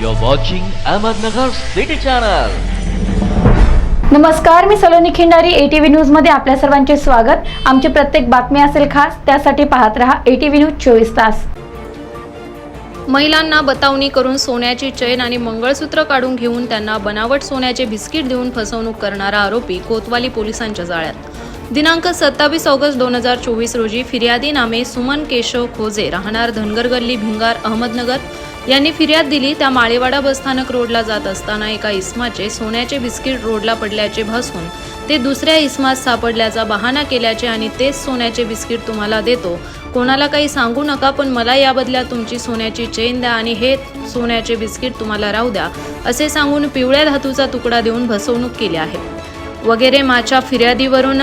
You're watching Ahmednagar City Channel. नमस्कार मी Saloni Khindari ATV न्यूजमध्ये आपल्या सर्वांचे स्वागत. आमची प्रत्येक बातमी असेल खास त्यासाठी पाहत रहा एटीव्ही न्यूज चोवीस तास. महिलांना बतावणी करून सोन्याची चैन आणि मंगळसूत्र काढून घेऊन त्यांना बनावट सोन्याचे बिस्किट देऊन फसवणूक करणारा आरोपी कोतवाली पोलिसांच्या जाळ्यात. दिनांक सत्तावीस ऑगस्ट दोन हजार चोवीस रोजी फिर्यादी नामे सुमन केशव खोजे राहणार धनगर गल्ली भिंगार अहमदनगर यांनी फिर्याद दिली त्या माळेवाडा बसस्थानक रोडला जात असताना एका इस्माचे सोन्याचे बिस्किट रोडला पडल्याचे भासून ते दुसऱ्या इस्मात सापडल्याचा बहाणा केल्याचे आणि तेच सोन्याचे बिस्किट तुम्हाला देतो. कोणाला काही सांगू नका पण मला या बदल्यात तुमची सोन्याची चेन द्या आणि हे सोन्याचे बिस्किट तुम्हाला राहू द्या असे सांगून पिवळ्या धातूचा तुकडा देऊन फसवणूक केली आहे. वगैरे माझ्या फिर्यादीवरून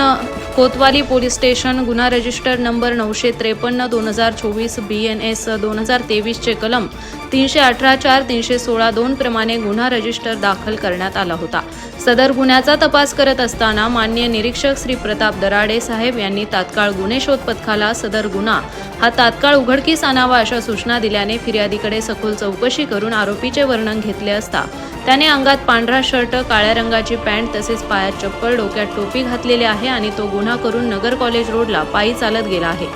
कोतवाली पोलीस स्टेशन गुन्हा रजिस्टर नंबर नऊशे त्रेपन्न दोन हजार चोवीस बी एन एस दोन हजार तेवीसचे कलम तीनशे अठरा चार तीनशे सोळा दोन प्रमाणे गुन्हा रजिस्टर दाखल करण्यात आला होता. सदर गुन्ह्याचा तपास करत असताना मान्य निरीक्षक श्री प्रताप दराडे साहेब यांनी तात्काळ गुन्हे शोध पथकाला सदर गुन्हा हा तात्काळ उघडकीस आणावा अशा सूचना दिल्याने फिर्यादीकडे सखोल चौकशी करून आरोपीचे वर्णन घेतले असता त्याने अंगात पांढरा शर्ट काळ्या रंगाची पॅन्ट तसेच पायात चप्पल डोक्यात टोपी घातलेली आहे आणि तो गुन्हा करून नगर कॉलेज रोडला पायी चालत गेला आहे.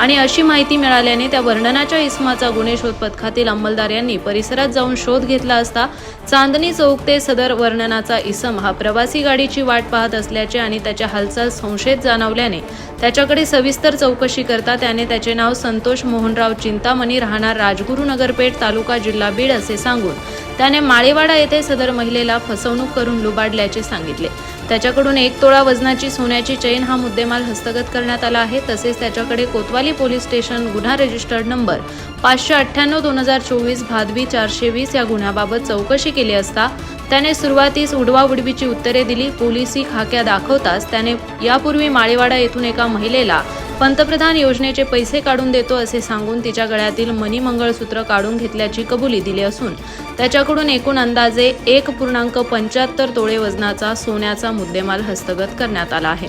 आणि अशी माहिती मिळाल्याने त्या वर्णनाच्या इसमाचा गुन्हे शोध पथकातील अंमलदार यांनी परिसरात जाऊन शोध घेतला असता चांदणी चौक ते सदर वर्णनाचा इसम हा प्रवासी गाडीची वाट पाहत असल्याचे आणि त्याच्या हालचाल संशयित जाणवल्याने त्याच्याकडे सविस्तर चौकशी करता त्याने त्याचे नाव संतोष मोहनराव चिंतामणी राहणार राजगुरुनगरपेठ तालुका जिल्हा बीड असे सांगून त्याने माळेवाडा येथे सदर महिलेला फसवणूक करून लुबाडल्याचे सांगितले. त्याच्याकडून एक तोळा वजनाची सोन्याची चैन हा मुद्देमाल हस्तगत करण्यात आला आहे. तसेच त्याच्याकडे कोतवाली पोलीस स्टेशन गुन्हा रजिस्टर्ड नंबर पाचशे अठ्ठ्याण्णव दोन हजार चोवीस भादवी चारशे वीस या गुन्ह्याबाबत चौकशी केली असता त्याने सुरुवातीस उडवा उडवीची उत्तरे दिली. पोलिसी खाक्या दाखवताच त्याने यापूर्वी माळेवाडा येथून एका महिलेला पंतप्रधान योजनेचे पैसे काढून देतो असे सांगून तिच्या गळ्यातील मनी मंगळसूत्र काढून घेतल्याची कबुली दिली असून त्याच्या त्यांच्याकडून एकूण अंदाजे एक पूर्णांक पंच्याहत्तर तोळे वजनाचा सोन्याचा मुद्देमाल हस्तगत करण्यात आला आहे.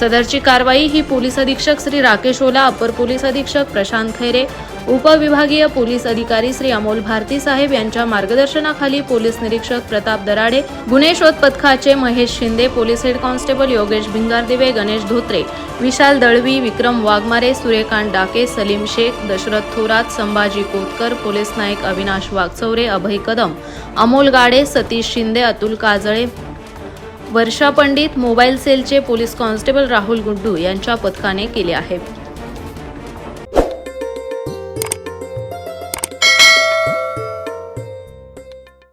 सदरची कारवाई ही पोलीस अधीक्षक श्री राकेश ओला अपर पोलीस अधीक्षक प्रशांत खैरे उपविभागीय पोलीस अधिकारी श्री अमोल भारती साहेब यांच्या मार्गदर्शनाखाली पोलीस निरीक्षक प्रताप दराडे गुन्हे शोध पथकाचे Mahesh Shinde police head constable Yogesh Bhingardive Ganesh Dhotre Vishal Dalvi Vikram Waghmare Suryakant Dake Salim Shaikh Dashrath Thorat Sambhaji Kotkar police naik Avinash Waghchaure Abhay Kadam Amol Gade Satish Shinde Atul Kajale Varsha Pandit mobile सेलचे police constable Rahul Guddu यांच्या पथकाने केले आहे